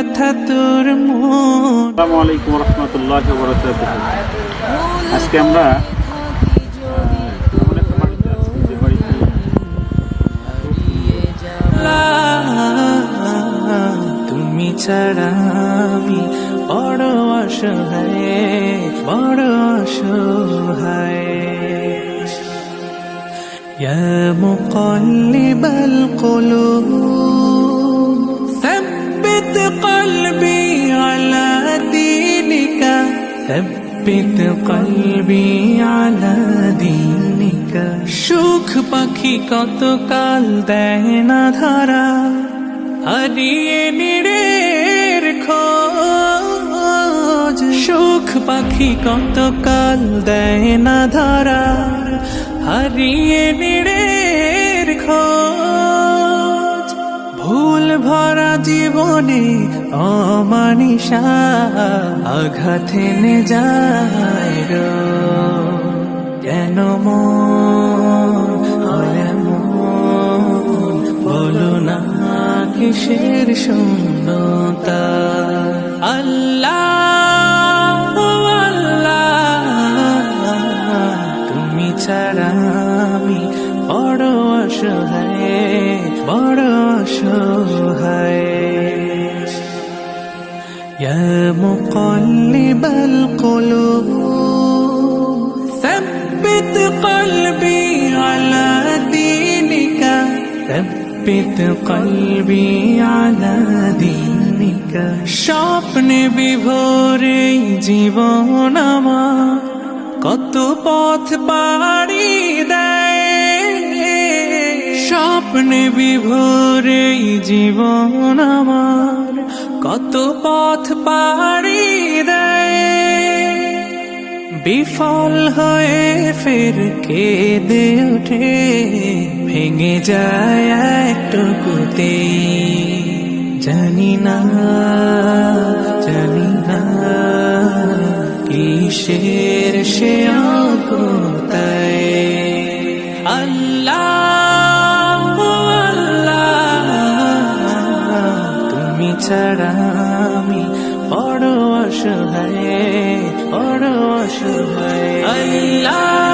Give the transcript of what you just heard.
ব্যথা তোর মন আসসালামু আলাইকুম রহমতুল্লাহ বরকাত আজকে আমরা আহ, এমন একটা বাড়িতে আছি যে বাড়িতে তুমি ছাড়া আমি বড় অসহায় বড় অসহায় يا مقلب القلوب ثبت قلبي على دينك ثبت قلبي على دينك সুখ পাখি কত কাল দেয় না ধরা হারিয়ে নিড়ের খোঁজ সুখ পাখি কত কাল দেয় না ধরা হারিয়ে নিড়ের খোঁজ জীবনে অমানিসা আঘাত যায়। কেন? বলো না কিসের শূন্যতা আল্লাহ আল্লাহ, তুমি ছাড়া আমি বড় অসহায়, বড় অসহায় يا مقلب القلوب ثبت قلبي على دينك ثبت قلبي على دينك স্বপ্নে বিভোরে জীবন আমার কত পথ পাড়ি দেয় স্বপ্নে বিভোরে জীবন আমার। কত পথ পাড়ি দেয়। বিফল হয়ে ফের কেঁদে ওঠে, ভেঙে যায় একটুকুতে। জানি না জানি না কিসের সে ছাড়া আমি বড় অসহায় বড় অসহায়। আল্লাহ।